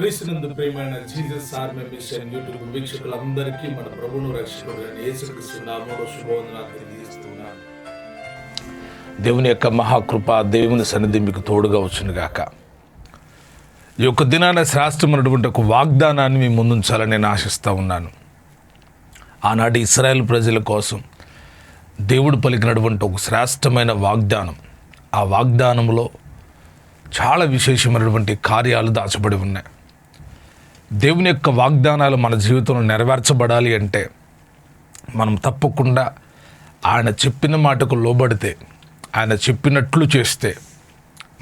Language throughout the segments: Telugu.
క్రీస్తునందు ప్రేమైన జీసస్ ఆర్మీ మిషన్ యూట్యూబ్ వీక్షకులందరికీ మన ప్రభును రక్షకుడు యేసుక్రీస్తు నామములో శుభవందనాలు తెలియజేస్తున్నాను. దేవుని యొక్క మహాకృప దేవుని సన్నిధి మీకు తోడుగా వచ్చునుగాక. ఈ యొక్క దినాన శ్రాష్టమైనటువంటి ఒక వాగ్దానాన్ని మీ ముందుంచాలని నేను ఆశిస్తూ ఉన్నాను. ఆనాటి ఇస్రాయేల్ ప్రజల కోసం దేవుడు పలికినటువంటి ఒక శ్రేష్టమైన వాగ్దానం. ఆ వాగ్దానంలో చాలా విశేషమైనటువంటి కార్యాలు దాచబడి ఉన్నాయి. దేవుని యొక్క వాగ్దానాలు మన జీవితంలో నెరవేర్చబడాలి అంటే మనం తప్పకుండా ఆయన చెప్పిన మాటకు లోబడితే ఆయన చెప్పినట్లు చేస్తే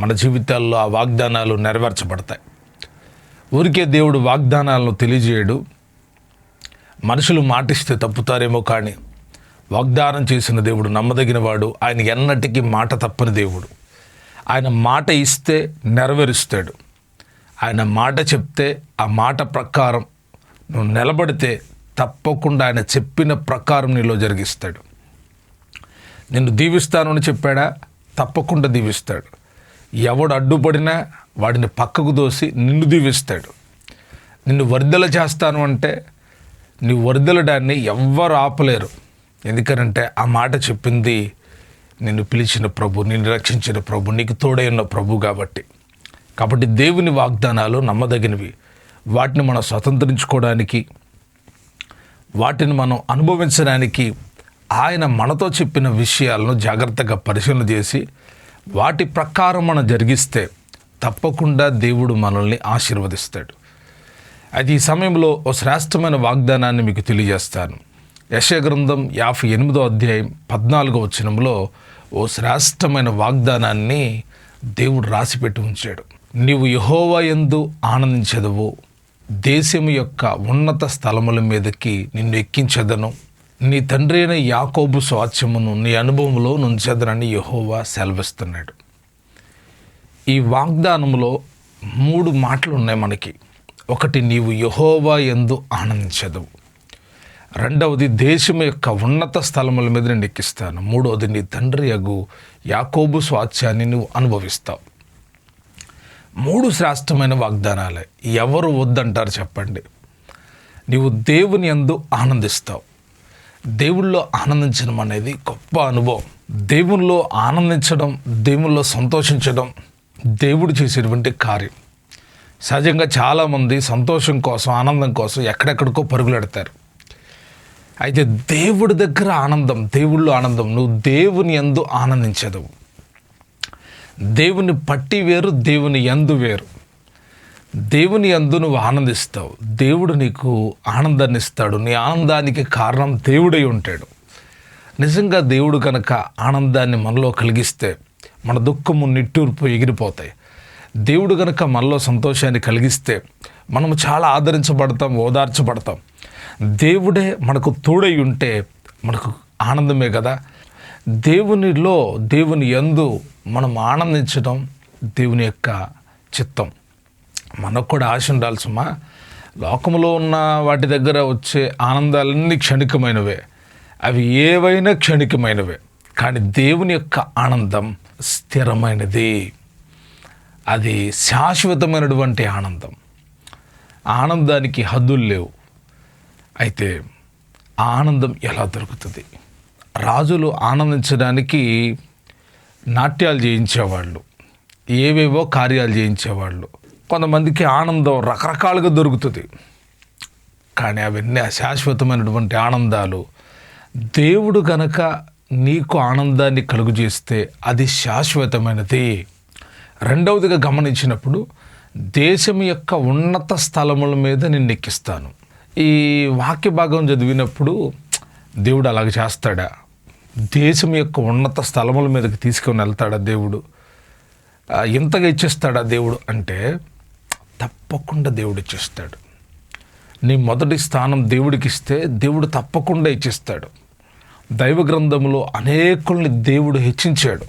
మన జీవితాల్లో ఆ వాగ్దానాలు నెరవేర్చబడతాయి. ఊరికే దేవుడు వాగ్దానాలను తెలియజేయడు. మనుషులు మాటిస్తే తప్పుతారేమో కానీ వాగ్దానం చేసిన దేవుడు నమ్మదగినవాడు. ఆయన ఎన్నటికీ మాట తప్పని దేవుడు. ఆయన మాట ఇస్తే నెరవేరుస్తాడు. ఆయన మాట చెప్తే ఆ మాట ప్రకారం నువ్వు నిలబడితే తప్పకుండా ఆయన చెప్పిన ప్రకారం నీలో జరిగిస్తాడు. నిన్ను దీవిస్తాను అని చెప్పాడా? తప్పకుండా దీవిస్తాడు. ఎవడు అడ్డుపడినా వాడిని పక్కకు దోసి నిన్ను దీవిస్తాడు. నిన్ను వరిదల చేస్తాను అంటే నీ వర్ధలడాన్ని ఎవ్వరు ఆపలేరు. ఎందుకనంటే ఆ మాట చెప్పింది నిన్ను పిలిచిన ప్రభు నిన్ను రక్షించిన ప్రభు నీకు తోడై ఉన్న ప్రభు కాబట్టి. కాబట్టి దేవుని వాగ్దానాలు నమ్మదగినవి. వాటిని మనం స్వతంత్రించుకోవడానికి వాటిని మనం అనుభవించడానికి ఆయన మనతో చెప్పిన విషయాలను జాగ్రత్తగా పరిశీలన చేసి వాటి ప్రకారం మనం జరిగిస్తే తప్పకుండా దేవుడు మనల్ని ఆశీర్వదిస్తాడు. అది ఈ సమయంలో ఓ శ్రేష్టమైన వాగ్దానాన్ని మీకు తెలియజేస్తాను. యశగ్రంథం యాభై ఎనిమిదో అధ్యాయం పద్నాలుగో వచనంలో ఓ శ్రేష్టమైన వాగ్దానాన్ని దేవుడు రాసిపెట్టి ఉంచాడు. నీవు యహోవా ఎందు ఆనందించదవు. దేశము యొక్క ఉన్నత స్థలముల మీదకి నిన్ను ఎక్కించదను. నీ తండ్రి అయిన యాకోబు స్వాచ్యమును నీ అనుభవంలో నుంచెదనని యహోవా సెలవిస్తున్నాడు. ఈ వాగ్దానంలో మూడు మాటలు ఉన్నాయి మనకి. ఒకటి నీవు యహోవా ఎందు ఆనందించదవు. రెండవది దేశం యొక్క ఉన్నత స్థలముల మీద నేను ఎక్కిస్తాను. మూడవది నీ తండ్రి యగు యాకోబు స్వాచ్యాన్ని నువ్వు అనుభవిస్తావు. మూడు శ్రేష్టమైన వాగ్దానాలే. ఎవరు వద్దంటారు చెప్పండి. నీవు దేవుని యందు ఆనందిస్తావు. దేవుల్లో ఆనందించడం అనేది గొప్ప అనుభవం. దేవుల్లో ఆనందించడం దేవుల్లో సంతోషించడం దేవుడు చేసేటువంటి కార్యం. సహజంగా చాలామంది సంతోషం కోసం ఆనందం కోసం ఎక్కడెక్కడికో పరుగులెడతారు. అయితే దేవుడి దగ్గర ఆనందం దేవుళ్ళు ఆనందం నువ్వు దేవుని ఎందు ఆనందించదవు. దేవుని పట్టి వేరు దేవుని ఎందు వేరు. దేవుని ఎందు నువ్వు ఆనందిస్తావు. దేవుడు నీకు ఆనందాన్ని ఇస్తాడు. నీ ఆనందానికి కారణం దేవుడై ఉంటాడు. నిజంగా దేవుడు కనుక ఆనందాన్ని మనలో కలిగిస్తే మన దుఃఖము నిట్టూర్పు ఎగిరిపోతాయి. దేవుడు కనుక మనలో సంతోషాన్ని కలిగిస్తే మనము చాలా ఆదరించబడతాం ఓదార్చబడతాం. దేవుడే మనకు తోడై ఉంటే మనకు ఆనందమే కదా. దేవునిలో దేవుని ఎందు మనం ఆనందించడం దేవుని యొక్క చిత్తం. మనకు కూడా ఆశ ఉండాలి సుమా. లోకంలో ఉన్న వాటి దగ్గర వచ్చే ఆనందాలన్నీ క్షణికమైనవే. అవి ఏవైనా క్షణికమైనవే. కానీ దేవుని యొక్క ఆనందం స్థిరమైనది. అది శాశ్వతమైనటువంటి ఆనందం. ఆనందానికి హద్దులు లేవు. అయితే ఆనందం ఎలా దొరుకుతుంది? రాజులు ఆనందించడానికి నాట్యాలు చేయించేవాళ్ళు. ఏవేవో కార్యాలు చేయించేవాళ్ళు. కొంతమందికి ఆనందం రకరకాలుగా దొరుకుతుంది. కానీ అవన్నీ అశాశ్వతమైనటువంటి ఆనందాలు. దేవుడు కనుక నీకు ఆనందాన్ని కలుగు చేస్తే అది శాశ్వతమైనది. రెండవదిగా గమనించినప్పుడు దేశం యొక్క ఉన్నత స్థలముల మీద నేను ఎక్కిస్తాను ఈ వాక్య భాగం చదివినప్పుడు దేవుడు అలాగ చేస్తాడా? దేశం యొక్క ఉన్నత స్థలముల మీదకి తీసుకొని వెళ్తాడా దేవుడు? ఇంతగా ఇచ్చేస్తాడా దేవుడు అంటే తప్పకుండా దేవుడు ఇచ్చేస్తాడు. నీ మొదటి స్థానం దేవుడికి ఇస్తే దేవుడు తప్పకుండా ఇచ్చేస్తాడు. దైవ గ్రంథంలో అనేకుల్ని దేవుడు హెచ్చించాడు.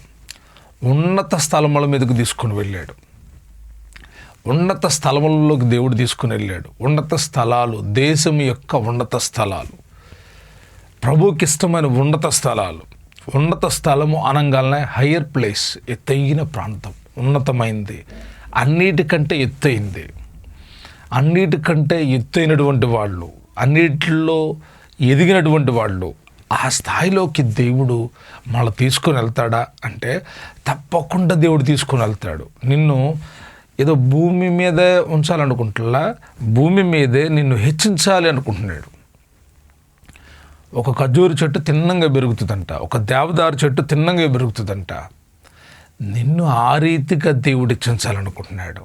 ఉన్నత స్థలముల మీదకు తీసుకొని వెళ్ళాడు. ఉన్నత స్థలములలోకి దేవుడు తీసుకుని వెళ్ళాడు. ఉన్నత స్థలాలు దేశం యొక్క ఉన్నత స్థలాలు. ప్రభుకి ఇష్టమైన ఉన్నత స్థలాలు. ఉన్నత స్థలము అనగానే హయ్యర్ ప్లేస్ ఎత్తైన ప్రాంతం ఉన్నతమైంది. అన్నిటికంటే ఎత్తైంది. అన్నిటికంటే ఎత్తైనటువంటి వాళ్ళు అన్నిటిలో ఎదిగినటువంటి వాళ్ళు ఆ స్థాయిలోకి దేవుడు మళ్ళీ తీసుకొని వెళ్తాడా అంటే తప్పకుండా దేవుడు తీసుకొని వెళ్తాడు. నిన్ను ఏదో భూమి మీదే ఉంచాలనుకుంటున్నా భూమి మీదే నిన్ను హెచ్చించాలి అనుకుంటున్నాడు. ఒక ఖర్జూరు చెట్టు తిన్నంగా పెరుగుతుందంట. ఒక దేవదారు చెట్టు తిన్నంగా పెరుగుతుందంట. నిన్ను ఆ రీతిగా దేవుడు హెచ్చించాలనుకుంటున్నాడు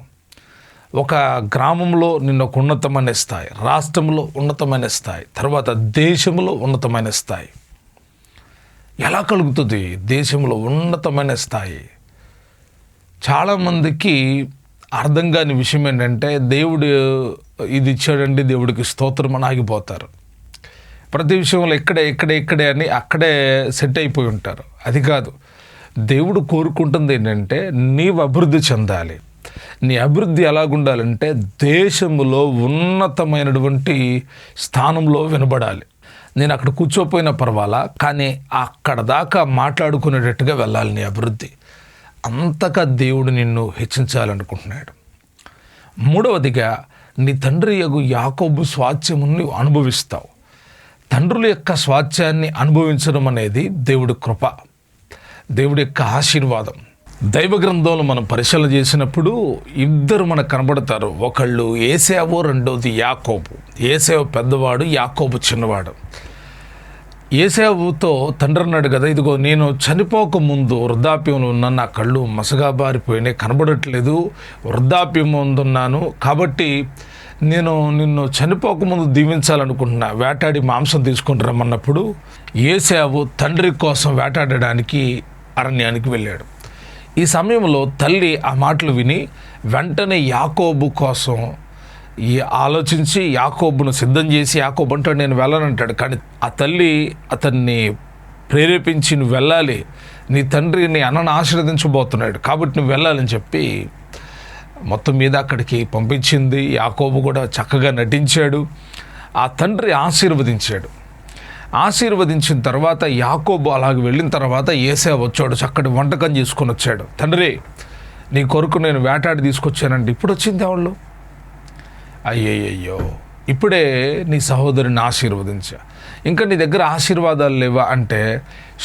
ఒక గ్రామంలో నిన్న ఒక ఉన్నతమైన స్థాయి రాష్ట్రంలో ఉన్నతమైన స్థాయి తర్వాత దేశంలో ఉన్నతమైన స్థాయి. ఎలా కలుగుతుంది? దేశంలో ఉన్నతమైన స్థాయి. చాలామందికి అర్థం కాని విషయం ఏంటంటే దేవుడు ఇది ఇచ్చాడండి దేవుడికి స్తోత్రం అని ఆగిపోతారు. ప్రతి విషయంలో ఇక్కడే ఇక్కడే ఇక్కడే అని అక్కడే సెట్ అయిపోయి ఉంటారు. అది కాదు. దేవుడు కోరుకుంటుంది ఏంటంటే నీవు అభివృద్ధి చెందాలి. నీ అభివృద్ధి ఎలాగుండాలంటే దేశంలో ఉన్నతమైనటువంటి స్థానంలో వినబడాలి. నేను అక్కడ కూర్చోపోయినా పర్వాలా కానీ అక్కడ దాకా మాట్లాడుకునేటట్టుగా వెళ్ళాలి నీ అభివృద్ధి. అంతగా దేవుడు నిన్ను హెచ్చించాలనుకుంటున్నాడు. మూడవదిగా నీ తండ్రి యగు యాకోబు స్వాస్థ్యమును అనుభవిస్తావు. తండ్రుల యొక్క స్వాధ్యాన్ని అనుభవించడం అనేది దేవుడి కృప దేవుడి యొక్క ఆశీర్వాదం. దైవ గ్రంథంలో మనం పరిశీలన చేసినప్పుడు ఇద్దరు మనకు కనబడతారు. ఒకళ్ళు ఏసేవో రెండోది యాకోబు. ఏసేవ పెద్దవాడు యాకోబు చిన్నవాడు. ఏసేవుతో తండ్రి అన్నాడు కదా ఇదిగో నేను చనిపోక ముందు వృద్ధాప్యంలో ఉన్న నా కళ్ళు మసగా బారిపోయినాయి కనబడట్లేదు వృద్ధాప్యం ముందున్నాను కాబట్టి నేను నిన్ను చనిపోక ముందు దీవించాలనుకుంటున్నా వేటాడి మాంసం తీసుకుని రమ్మన్నప్పుడు ఏసావు తండ్రి కోసం వేటాడడానికి అరణ్యానికి వెళ్ళాడు. ఈ సమయంలో తల్లి ఆ మాటలు విని వెంటనే యాకోబు కోసం ఈ ఆలోచించి యాకోబును సిద్ధం చేసి యాకోబు అంటాడు నేను వెళ్ళనంటాడు కానీ ఆ తల్లి అతన్ని ప్రేరేపించి నువ్వు వెళ్ళాలి. నీ తండ్రి నీ అన్నను ఆశీర్వదించబోతున్నాడు. కాబట్టి నువ్వు వెళ్ళాలని చెప్పి మొత్తం మీద అక్కడికి పంపించింది. యాకోబు కూడా చక్కగా నటించాడు. ఆ తండ్రి ఆశీర్వదించాడు. ఆశీర్వదించిన తర్వాత యాకోబు అలాగ వెళ్ళిన తర్వాత ఏసే వచ్చాడు చక్కటి వంటకం చేసుకొని వచ్చాడు. తండ్రి నీ కొరకు నేను వేటాడి తీసుకొచ్చానంటే ఇప్పుడు వచ్చింది వాళ్ళు అయ్యయ్యో ఇప్పుడే నీ సహోదరుని ఆశీర్వదించా. ఇంకా నీ దగ్గర ఆశీర్వాదాలు లేవా? అంటే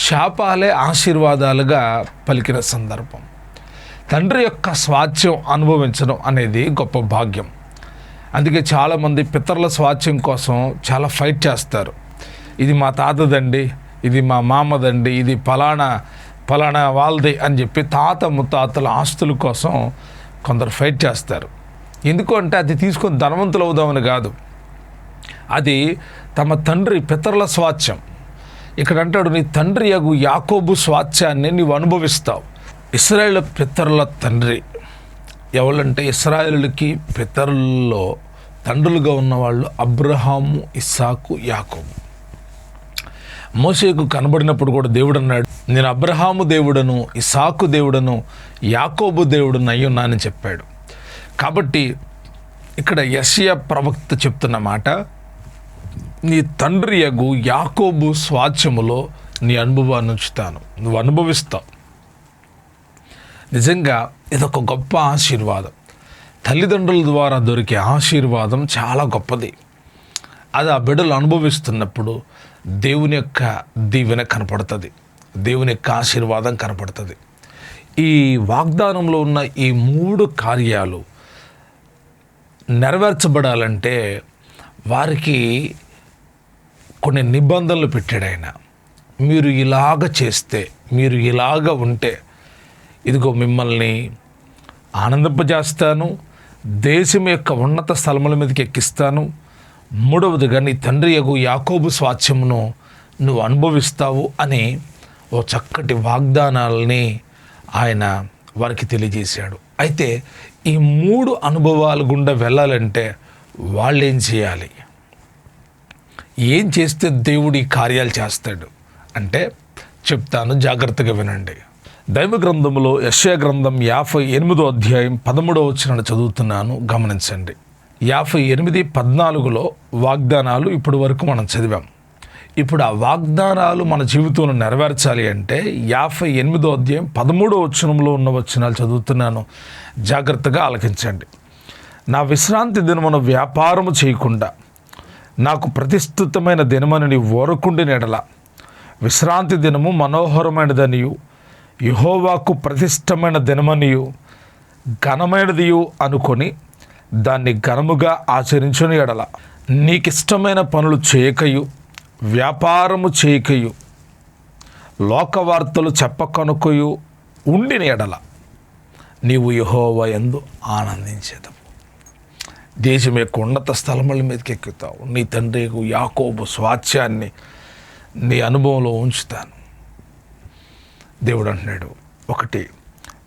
శాపాలే ఆశీర్వాదాలుగా పలికిన సందర్భం. తండ్రి యొక్క స్వాధ్యం అనుభవించడం అనేది గొప్ప భాగ్యం. అందుకే చాలామంది పితరుల స్వాధ్యం కోసం చాలా ఫైట్ చేస్తారు. ఇది మా తాతదండి ఇది మా మామదండి ఇది ఫలానా ఫలానా వాళ్ళది అని చెప్పి తాత ముత్తాతల ఆస్తుల కోసం కొందరు ఫైట్ చేస్తారు. ఎందుకు అంటే అది తీసుకొని ధనవంతులు అవుదామని కాదు. అది తమ తండ్రి పితరుల స్వాధ్యం. ఇక్కడ అంటాడు నీ తండ్రి యగు యాకోబు స్వాధ్యాన్ని నీవు అనుభవిస్తావు. ఇస్రాయేల్ పితరుల తండ్రి ఎవరంటే ఇస్రాయేలుకి పితరుల్లో తండ్రులుగా ఉన్నవాళ్ళు అబ్రహాము ఇస్సాకు యాకోబు. మోసేకు కనబడినప్పుడు కూడా దేవుడు అన్నాడు నేను అబ్రహాము దేవుడను ఇసాకు దేవుడను యాకోబు దేవుడను అయ్యున్నానని చెప్పాడు. కాబట్టి ఇక్కడ యశయ ప్రవక్త చెప్తున్న మాట నీ తండ్రి యగు యాకోబు స్వాచ్యములో నీ అనుభవాన్ని ఉంచుతాను. నువ్వు అనుభవిస్తావు. నిజంగా ఇదొక గొప్ప ఆశీర్వాదం. తల్లిదండ్రుల ద్వారా దొరికే ఆశీర్వాదం చాలా గొప్పది. అది ఆ బిడ్డలు అనుభవిస్తున్నప్పుడు దేవుని యొక్క దీవెన కనపడుతుంది. దేవుని యొక్క ఆశీర్వాదం కనపడుతుంది. ఈ వాగ్దానంలో ఉన్న ఈ మూడు కార్యాలు నెరవేర్చబడాలంటే వారికి కొన్ని నిబంధనలు పెట్టాడు ఆయన. మీరు ఇలాగ చేస్తే మీరు ఇలాగ ఉంటే ఇదిగో మిమ్మల్ని ఆనందింపజేస్తాను దేశం యొక్క ఉన్నత స్థలముల మీదకి ఎక్కిస్తాను. మూడవదిగా నీ తండ్రి యగు యాకోబు స్వాస్థ్యమును నువ్వు అనుభవిస్తావు అని ఓ చక్కటి వాగ్దానాలని ఆయన వారికి తెలియజేశాడు. అయితే ఈ మూడు అనుభవాల గుండా వెళ్ళాలంటే వాళ్ళు ఏం చేయాలి? ఏం చేస్తే దేవుడు ఈ కార్యాలు చేస్తాడు? అంటే చెప్తాను జాగ్రత్తగా వినండి. దైవ గ్రంథంలో యశ్యా గ్రంథం యాభై ఎనిమిదో అధ్యాయం పదమూడవ వచ్చిన చదువుతున్నాను. గమనించండి. యాభై ఎనిమిది పద్నాలుగులో వాగ్దానాలు ఇప్పటి వరకు మనం చదివాం. ఇప్పుడు ఆ వాగ్దానాలు మన జీవితంలో నెరవేర్చాలి అంటే యాభై ఎనిమిదో అధ్యాయం పదమూడో వచనంలో ఉన్న వచనాలు చదువుతున్నాను. జాగ్రత్తగా ఆలకించండి. నా విశ్రాంతి దినమున వ్యాపారము చేయకుండా నాకు ప్రతిష్ఠితమైన దినమని నీ ఓరకుండి నెడల విశ్రాంతి దినము మనోహరమైనదనియు యహోవాకు ప్రతిష్టమైన దినమనియు ఘనమైనదియు అనుకొని దాన్ని ఘనముగా ఆచరించుని ఎడల. నీకిష్టమైన పనులు చేయకయు వ్యాపారము చేయకయు లోకవార్తలు చెప్పకనుకయు ఉండిన ఎడల. నీవు యహోవ ఎందు ఆనందించేదవు దేశం యొక్క ఉన్నత స్థలముల మీదకి ఎక్కుతావు. నీ తండ్రి యాకోబు స్వాత్యాన్ని నీ అనుభవంలో ఉంచుతాను. దేవుడు అంటున్నాడు ఒకటి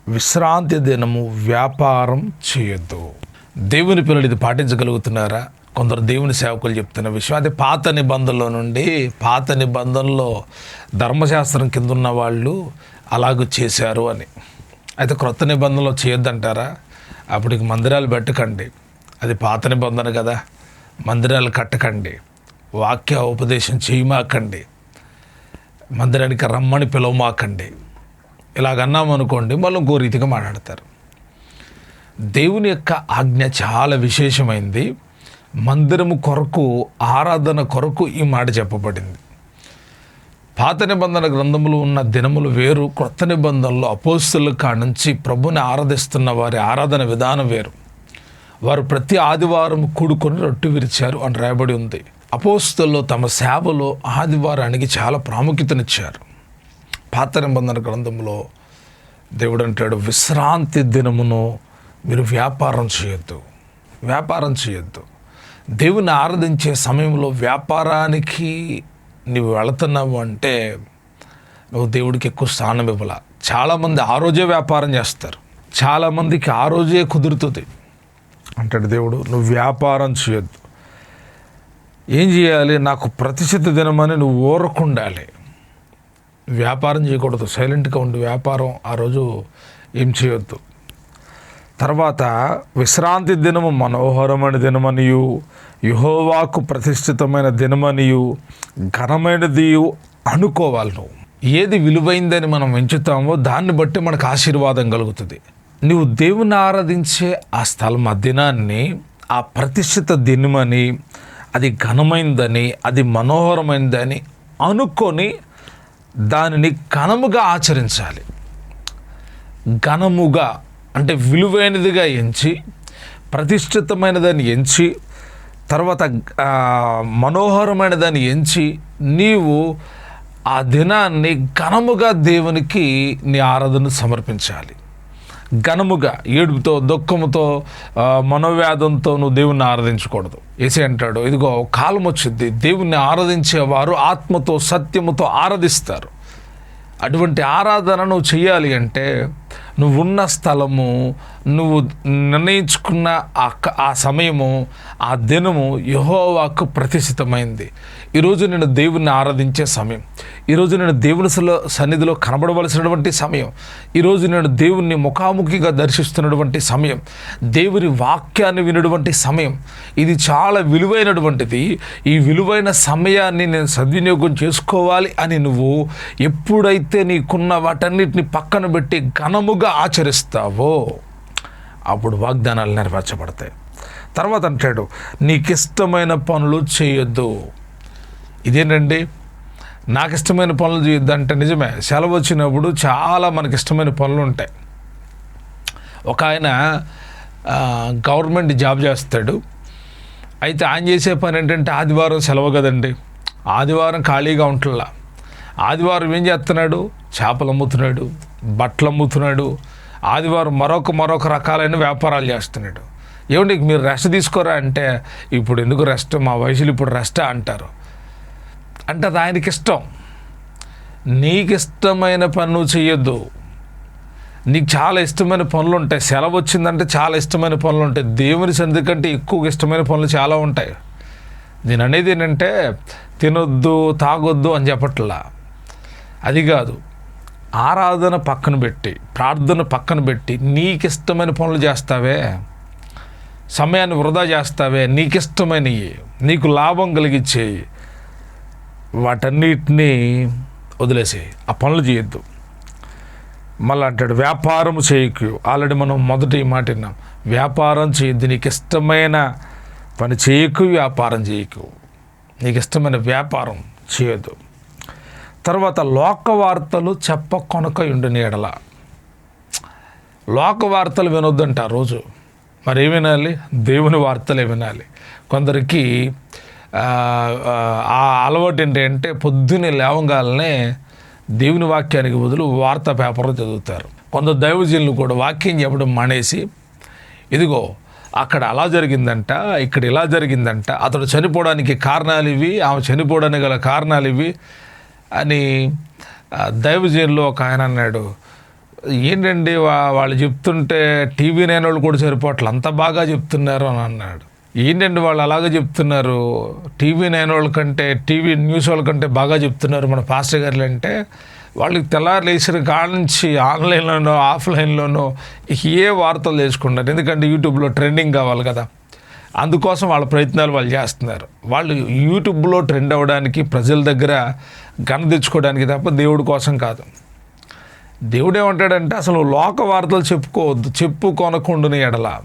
విశ్రాంతి దినము వ్యాపారం చేయొద్దు. దేవుని పిల్లలు ఇది పాటించగలుగుతున్నారా? కొందరు దేవుని సేవకులు చెప్తున్న విషయం. అది పాత నిబంధనలో నుండి పాత నిబంధనలో ధర్మశాస్త్రం కింద ఉన్న వాళ్ళు అలాగూ చేశారు అని. అయితే క్రొత్త నిబంధనలో చేయొద్దంటారా? అప్పటికి మందిరాలు పెట్టకండి. అది పాత నిబంధన కదా. మందిరాలు కట్టకండి. వాక్య ఉపదేశం చేయమాకండి. మందిరానికి రమ్మని పిలవమాకండి. ఇలాగన్నామనుకోండి మళ్ళీ ఇంకో రీతిగా మాట్లాడతారు. దేవుని యొక్క ఆజ్ఞ చాలా విశేషమైంది. మందిరము కొరకు ఆరాధన కొరకు ఈ మాట చెప్పబడింది. పాత నిబంధన గ్రంథములు ఉన్న దినములు వేరు కొత్త నిబంధనలు అపోస్తుల కానుంచి ప్రభుని ఆరాధిస్తున్న వారి ఆరాధన విధానం వేరు. వారు ప్రతి ఆదివారం కూడుకొని రొట్టు విరిచారు అని రాయబడి ఉంది. అపోస్తుల్లో తమ సేవలో ఆదివారానికి చాలా ప్రాముఖ్యతనిచ్చారు. పాత నిబంధన గ్రంథంలో దేవుడు అంటాడు విశ్రాంతి దినమును మీరు వ్యాపారం చేయొద్దు. వ్యాపారం చేయొద్దు. దేవుని ఆరాధించే సమయంలో వ్యాపారానికి నువ్వు వెళుతున్నావు అంటే నువ్వు దేవుడికి ఎక్కువ స్థానం ఇవ్వాల. చాలామంది ఆ రోజే వ్యాపారం చేస్తారు. చాలామందికి ఆ రోజే కుదురుతుంది. అంటాడు దేవుడు నువ్వు వ్యాపారం చేయొద్దు. ఏం చేయాలి? నాకు ప్రతిష్ఠిత దినమని నువ్వు ఊరకుండాలి. వ్యాపారం చేయకూడదు. సైలెంట్గా ఉండి. వ్యాపారం ఆ రోజు ఏం చేయొద్దు. తర్వాత విశ్రాంతి దినము మనోహరమైన దినమనియు యుహోవాకు ప్రతిష్ఠితమైన దినమనియు ఘనమైనదియు అనుకోవాలి నువ్వు. ఏది విలువైందని మనం ఎంచుతామో దాన్ని బట్టి మనకు ఆశీర్వాదం కలుగుతుంది. నువ్వు దేవుని ఆరాధించే ఆ స్థలం ఆ దినాన్ని ఆ ప్రతిష్ఠిత దినమని అది ఘనమైందని అది మనోహరమైందని అనుకొని దానిని ఘనముగా ఆచరించాలి. ఘనముగా అంటే విలువైనదిగా ఎంచి ప్రతిష్ఠితమైనదని ఎంచి తర్వాత మనోహరమైనదని ఎంచి నీవు ఆ దినాన్ని ఘనముగా దేవునికి నీ ఆరాధన సమర్పించాలి. ఘనముగా ఏడుపుతో దుఃఖముతో ఆ, మనోవ్యాధంతో నువ్వు దేవుణ్ణి ఆరాధించకూడదు. ఏసే అంటాడు ఇదిగో కాలం వచ్చింది దేవుణ్ణి ఆరాధించేవారు ఆత్మతో సత్యముతో ఆరాధిస్తారు. అటువంటి ఆరాధన నువ్వు చేయాలి అంటే నువ్వు ఉన్న స్థలము నువ్వు నిర్ణయించుకున్న ఆ ఆ సమయము ఆ దినము యహోవాకు ప్రతిష్ఠితమైంది. ఈరోజు నేను దేవుణ్ణి ఆరాధించే సమయం. ఈరోజు నేను దేవుని సన్నిధిలో కనబడవలసినటువంటి సమయం. ఈరోజు నేను దేవుణ్ణి ముఖాముఖిగా దర్శిస్తున్నటువంటి సమయం. దేవుని వాక్యాన్ని వినటువంటి సమయం. ఇది చాలా విలువైనటువంటిది. ఈ విలువైన సమయాన్ని నేను సద్వినియోగం చేసుకోవాలి అని నువ్వు ఎప్పుడైతే నీకున్న వాటన్నిటిని పక్కన పెట్టి ఘనముగా ఆచరిస్తావో అప్పుడు వాగ్దానాలు నెరవేర్చబడతాయి. తర్వాత అంటాడు నీకు ఇష్టమైన పనులు చేయొద్దు. ఇదేనండి నాకు ఇష్టమైన పనులు చేయొద్దంటే నిజమే. సెలవు వచ్చినప్పుడు చాలా మనకి ఇష్టమైన పనులు ఉంటాయి. ఒక ఆయన గవర్నమెంట్ జాబ్ చేస్తాడు. అయితే ఆయన చేసే పని ఏంటంటే ఆదివారం సెలవు కదండి. ఆదివారం ఖాళీగా ఉంటుందా ఆదివారం ఏం చేస్తున్నాడు చేపలు అమ్ముతున్నాడు బట్టలు అమ్ముతున్నాడు. ఆదివారం మరొక మరొక రకాలైన వ్యాపారాలు చేస్తున్నాడు. ఏమండి మీరు రెస్ట్ తీసుకోరా అంటే ఇప్పుడు ఎందుకు రెస్ట్? మా వయసులో ఇప్పుడు రెస్టా అంటారు. అంటే అది ఆయనకి ఇష్టం నీకు ఇష్టమైన పని నువ్వు నీకు చాలా ఇష్టమైన పనులు ఉంటాయి. సెలవు వచ్చిందంటే చాలా ఇష్టమైన పనులు ఉంటాయి. దేవుని సన్నిధి కంటే ఎక్కువ ఇష్టమైన పనులు చాలా ఉంటాయి. నేను అనేది ఏంటంటే తినొద్దు తాగొద్దు అని చెప్పట్లా. అది కాదు. ఆరాధన పక్కన పెట్టి ప్రార్థన పక్కన పెట్టి నీకు ఇష్టమైన పనులు చేస్తావే. సమయాన్ని వృధా చేస్తావే. నీకు ఇష్టమైనవి నీకు లాభం కలిగించేవి వాటన్నిటినీ వదిలేసే ఆ పనులు చేయొద్దు. మళ్ళీ అంటాడు వ్యాపారం చేయకు. ఆల్రెడీ మనం మొదటి మాట విన్నాం. వ్యాపారం చేయొద్దు. నీకు ఇష్టమైన పని చేయకు వ్యాపారం చేయకు. నీకు ఇష్టమైన వ్యాపారం చేయొద్దు. తర్వాత లోక వార్తలు చెప్ప కొనక ఉండిన ఎడల. లోక వార్తలు వినొద్దంట రోజు. మరి ఏం వినాలి? దేవుని వార్తలే వినాలి. కొందరికి ఆ, అలవాటు ఏంటంటే పొద్దున్నే లేవగాలనే దేవుని వాక్యానికి బదులు వార్తా పేపర్లు చదువుతారు. కొందరు దైవజనులు కూడా వాక్యం చెప్పడం మానేసి ఇదిగో అక్కడ అలా జరిగిందంట ఇక్కడ ఇలా జరిగిందంట అతడు చనిపోవడానికి కారణాలు ఇవి ఆమె చనిపోవడానికి గల కారణాలు ఇవి అని ఆ, దైవజనులు ఒక ఆయన అన్నాడు. ఏంటండి వా- వాళ్ళు చెప్తుంటే టీవీ నైన్ వాళ్ళు కూడా సరిపోవట్లే అంత బాగా చెప్తున్నారు అని అన్నాడు. ఏంటండి వాళ్ళు అలాగే చెప్తున్నారు? టీవీ నైన్ వాళ్ళ కంటే టీవీ న్యూస్ వాళ్ళ కంటే బాగా చెప్తున్నారు మన పాస్టర్ గారులు అంటే వాళ్ళకి తెల్లారు లేచిన కాడ నుంచి ఆన్లైన్లోనో ఆఫ్లైన్లోనో ఏ వార్తలు తెలుసుకుంటారు? ఎందుకంటే యూట్యూబ్లో ట్రెండింగ్ కావాలి కదా. అందుకోసం వాళ్ళ ప్రయత్నాలు వాళ్ళు చేస్తున్నారు. వాళ్ళు యూట్యూబ్లో ట్రెండ్ అవ్వడానికి ప్రజల దగ్గర గన తెచ్చుకోవడానికి తప్ప దేవుడి కోసం కాదు. దేవుడు ఏమంటాడంటే అసలు లోక వార్తలు చెప్పుకోవద్దు చెప్పు కొనకుండా ఎడల.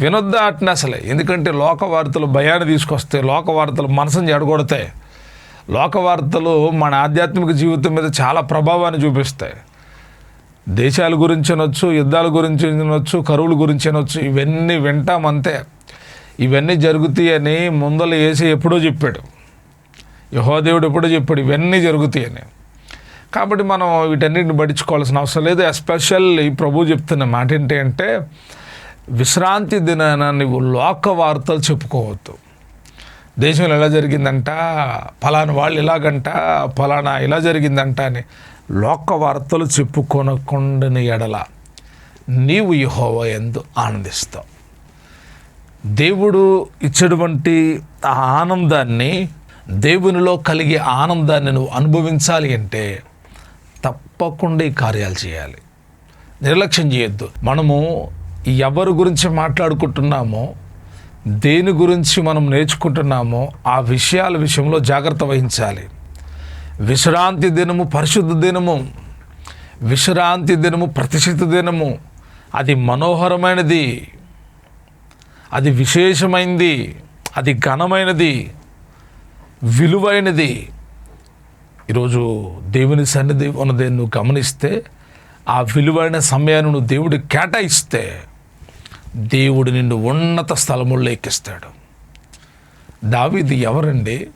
వినొద్దా అట్నే అసలే. ఎందుకంటే లోక వార్తలు భయాన్ని తీసుకొస్తాయి. లోక వార్తలు మనసుని జడగొడతాయి. లోక వార్తలు మన ఆధ్యాత్మిక జీవితం మీద చాలా ప్రభావాన్ని చూపిస్తాయి. దేశాల గురించి అనొచ్చు యుద్ధాల గురించి అనొచ్చు కరువుల గురించి అనొచ్చు ఇవన్నీ వింటామంతే ఇవన్నీ జరుగుతాయి అని ముందలు వేసి ఎప్పుడో చెప్పాడు. యహోదేవుడు ఎప్పుడో చెప్పాడు ఇవన్నీ జరుగుతాయని కాబట్టి మనం వీటన్నిటిని పట్టించుకోవాల్సిన అవసరం లేదు. ఎస్పెషల్లీ ప్రభు చెప్తున్న మాట ఏంటి అంటే విశ్రాంతి దినాన్ని లోక వార్తలు చెప్పుకోవద్దు. దేశంలో ఎలా జరిగిందంట? ఫలానా వాళ్ళు ఇలాగంట ఫలానా ఇలా జరిగిందంట అని లోక వార్తలు చెప్పుకొనకుండని ఎడల నీవు యహోవ ఎందు ఆనందిస్తావు. దేవుడు ఇచ్చేటువంటి ఆ ఆనందాన్ని దేవునిలో కలిగే ఆనందాన్ని నువ్వు అనుభవించాలి అంటే తప్పకుండా ఈ కార్యాలు చేయాలి. నిర్లక్ష్యం చేయొద్దు. మనము ఎవరి గురించి మాట్లాడుకుంటున్నామో దేని గురించి మనం నేర్చుకుంటున్నామో ఆ విషయాల విషయంలో జాగ్రత్త వహించాలి. విశ్రాంతి దినము పరిశుద్ధ దినము. విశ్రాంతి దినము ప్రతిష్ఠిత దినము. అది మనోహరమైనది. అది విశేషమైనది అది ఘనమైనది. విలువైనది. ఈరోజు దేవుని సన్నిధి ఉన్నది నువ్వు గమనిస్తే ఆ విలువైన సమయాన్ని నువ్వు దేవుడికి కేటాయిస్తే దేవుడు నిన్ను ఉన్నత స్థలముల్లో ఎక్కిస్తాడు. దావీది ఎవరండి?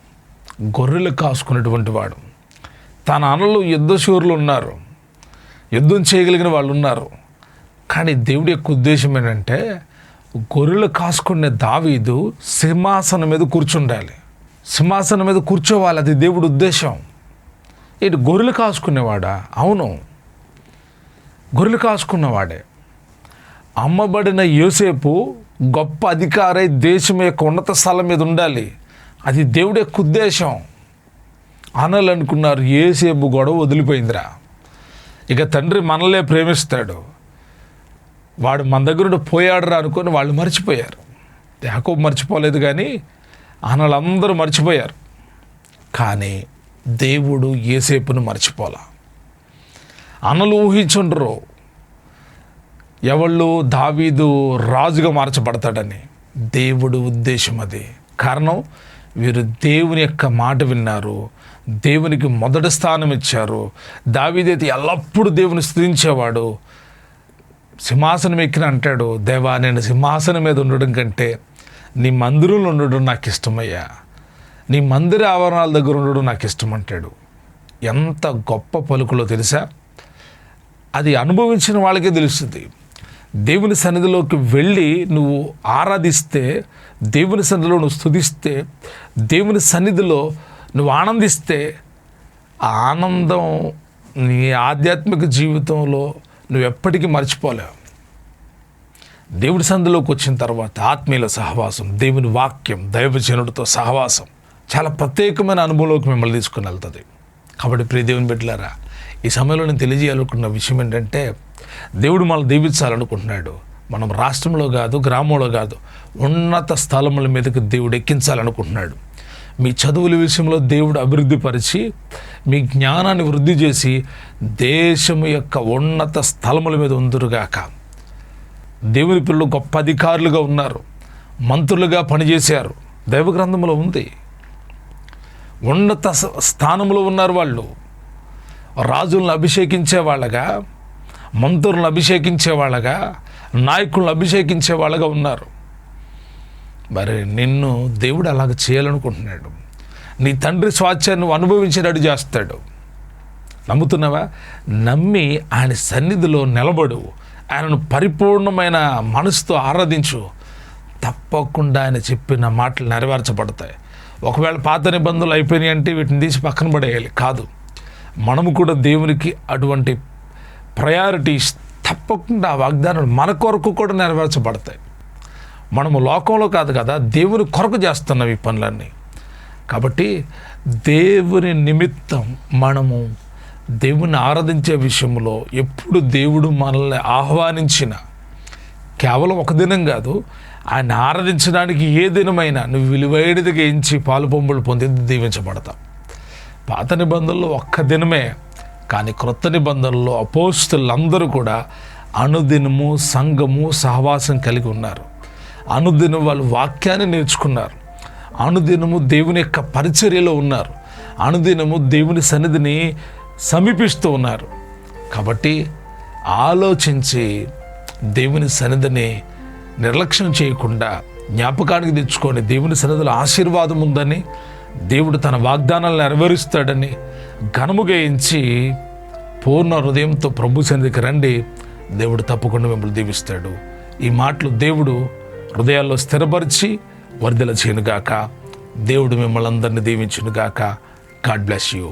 గొర్రెలు కాసుకున్నటువంటి వాడు. తన అనలు యుద్ధశూరులు ఉన్నారు. యుద్ధం చేయగలిగిన వాళ్ళు ఉన్నారు. కానీ దేవుడి యొక్క ఉద్దేశం ఏంటంటే గొర్రెలు కాసుకునే దావీదు సింహాసనం మీద కూర్చుండాలి. సింహాసనం మీద కూర్చోవాలి అది దేవుడి ఉద్దేశం. ఇటు గొర్రెలు కాసుకునేవాడా? అవును. గొర్రెలు కాసుకున్నవాడే. అమ్మబడిన యోసేపు గొప్ప అధికారై దేశం యొక్క ఉన్నత స్థలం మీద ఉండాలి. అది దేవుడి యొక్క ఉద్దేశం. అనలు అనుకున్నారు ఏసేపు గొడవ వదిలిపోయిందిరా. ఇక తండ్రి మనలే ప్రేమిస్తాడు. వాడు మన దగ్గర పోయాడురా అనుకొని వాళ్ళు మర్చిపోయారు. యాకోబు మర్చిపోలేదు కానీ అనలందరూ మర్చిపోయారు. కానీ దేవుడు ఏసేపును మర్చిపోలా. అనలు ఊహించుండ్రు. ఎవళ్ళు దావీదు రాజుగా మార్చబడతాడని? దేవుడు ఉద్దేశం అది. కారణం వీరు దేవుని యొక్క మాట విన్నారు. దేవునికి మొదటి స్థానం ఇచ్చారు. దావీదైతే ఎల్లప్పుడూ దేవుని స్థుతించేవాడు. సింహాసనం ఎక్కిన అంటాడు దేవా నేను సింహాసనం మీద ఉండడం కంటే నీ మందిరంలో ఉండడం నాకు ఇష్టమయ్యా. నీ మందిర ఆవరణాల దగ్గర ఉండడం నాకు ఇష్టం అంటాడు. ఎంత గొప్ప పలుకులో తెలుసా? అది అనుభవించిన వాళ్ళకే తెలుస్తుంది. దేవుని సన్నిధిలోకి వెళ్ళి నువ్వు ఆరాధిస్తే దేవుని సన్నిధిలో నువ్వు స్థుతిస్తే దేవుని సన్నిధిలో నువ్వు ఆనందిస్తే ఆ ఆనందం నీ ఆధ్యాత్మిక జీవితంలో నువ్వు ఎప్పటికీ మర్చిపోలేవు. దేవుడి సందులోకి వచ్చిన తర్వాత ఆత్మీయుల సహవాసం దేవుని వాక్యం దైవజనుడితో సహవాసం చాలా ప్రత్యేకమైన అనుభవంలోకి మిమ్మల్ని తీసుకుని వెళ్తుంది. కాబట్టి ప్రియ దేవుని బిడ్డలారా ఈ సమయంలో నేను తెలియజేయాలనుకున్న విషయం ఏంటంటే దేవుడు మనల్ని దీవించాలనుకుంటున్నాడు. మనం రాష్ట్రంలో కాదు గ్రామంలో కాదు ఉన్నత స్థలముల మీదకి దేవుడు ఎక్కించాలనుకుంటున్నాడు. మీ చదువుల విషయంలో దేవుడు అభివృద్ధి పరిచి మీ జ్ఞానాన్ని వృద్ధి చేసి దేశము యొక్క ఉన్నత స్థలముల మీద ఉందరుగాక దేవుని పిల్లలు గొప్ప అధికారులుగా ఉన్నారు. మంత్రులుగా పనిచేశారు. దైవ గ్రంథంలో ఉంది. ఉన్నత స్థానంలో ఉన్నారు వాళ్ళు. రాజులను అభిషేకించే వాళ్ళగా మంత్రులను అభిషేకించే వాళ్ళగా నాయకులను అభిషేకించే వాళ్ళగా ఉన్నారు. మరి నిన్ను దేవుడు అలాగ చేయాలనుకుంటున్నాడు. నీ తండ్రి స్వాచ్యాన్ని నువ్వు అనుభవించినట్టు చేస్తాడు. నమ్ముతున్నావా? నమ్మి ఆయన సన్నిధిలో నిలబడు. ఆయనను పరిపూర్ణమైన మనసుతో ఆరాధించు. తప్పకుండా ఆయన చెప్పిన మాటలు నెరవేర్చబడతాయి. ఒకవేళ పాత నిబంధనలు అయిపోయినాయి అంటే వీటిని తీసి పక్కన పడేయాలి. కాదు. మనము కూడా దేవునికి అటువంటి ప్రయారిటీస్ తప్పకుండా వాగ్దానాలు మన కొరకు కూడా నెరవేర్చబడతాయి. మనము లోకంలో కాదు కదా దేవుని కొరకు చేస్తున్నాం ఈ పనులన్నీ. కాబట్టి దేవుని నిమిత్తం మనము దేవుని ఆరాధించే విషయంలో ఎప్పుడు దేవుడు మనల్ని ఆహ్వానించిన కేవలం ఒక దినం కాదు ఆయన ఆరాధించడానికి ఏ దినమైనా నువ్వు విలువైనదిగా ఎంచి పాలు పొంబులు పొంది దీవించబడతావు. పాత నిబంధనలు ఒక్క దినమే కానీ క్రొత్త నిబంధనలో అపోస్తులందరూ కూడా అనుదినము సంఘము సహవాసం కలిగి ఉన్నారు. అనుదినం వాళ్ళు వాక్యాన్ని నేర్చుకున్నారు. అనుదినము దేవుని యొక్క పరిచర్యలో ఉన్నారు. అనుదినము దేవుని సన్నిధిని సమీపిస్తూ ఉన్నారు. కాబట్టి ఆలోచించి దేవుని సన్నిధిని నిర్లక్ష్యం చేయకుండా జ్ఞాపకానికి తెచ్చుకొని దేవుని సన్నిధిలో ఆశీర్వాదం ఉందని దేవుడు తన వాగ్దానాలను నెరవేరుస్తాడని ఘనముగయించి పూర్ణ హృదయంతో ప్రభు సన్నిధికి రండి. దేవుడు తప్పకుండా మిమ్మల్ని దీవిస్తాడు. ఈ మాటలు దేవుడు హృదయాల్లో స్థిరపరిచి వరదల చేయనుగాక దేవుడు మిమ్మల్ని అందరినీ దీవించునుగాక. God bless you.